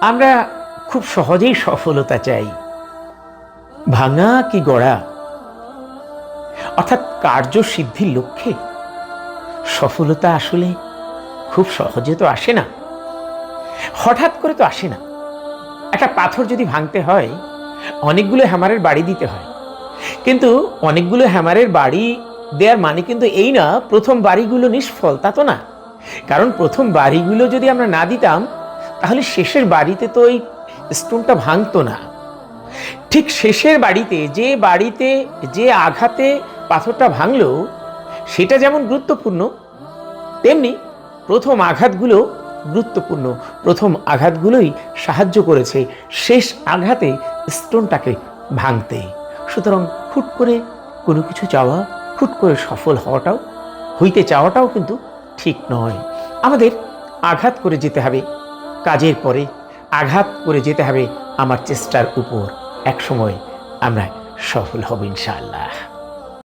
আমরা খুব সহজেই সফলতা চাই। ভাঙা কি গড়া? অর্থাৎ কার্যসিদ্ধির লক্ষ্যে। সফলতা আসলে খুব সহজে তো আসে না। হঠাৎ করে তো আসে না। একটা পাথর যদি ভাঙতে হয়, অনেকগুলো হ্যামারের বাড়ি দিতে হয়। কিন্তু অনেকগুলো হ্যামারের বাড়ি দেওয়ার মানে কিন্তু এই না, প্রথম বাড়িগুলো নিষ্ফল তা তো না। কারণ প্রথম বাড়িগুলো যদি আমরা না দিতাম তাহলে শেষের বাড়িতে তো ওই স্টোনটা ভাঙতো না। ঠিক শেষের বাড়িতে যে বাড়িতে যে আঘাতে পাথরটা ভাঙলো, সেটা যেমন গুরুত্বপূর্ণ, তেমনি প্রথম আঘাতগুলো গুরুত্বপূর্ণ। প্রথম আঘাতগুলোই সাহায্য করেছে শেষ আঘাতে স্টোনটাকে ভাঙতে। সুতরাং হুট করে কোনো কিছু চাওয়া, হুট করে সফল হওয়াটাও, হইতে চাওয়াটাও কিন্তু ঠিক নয়। আমাদের আঘাত করে যেতে হবে। কাজের পরে আঘাত করে যেতে হবে আমার চেষ্টার উপর। একসময় আমরা সফল হব ইনশাআল্লাহ।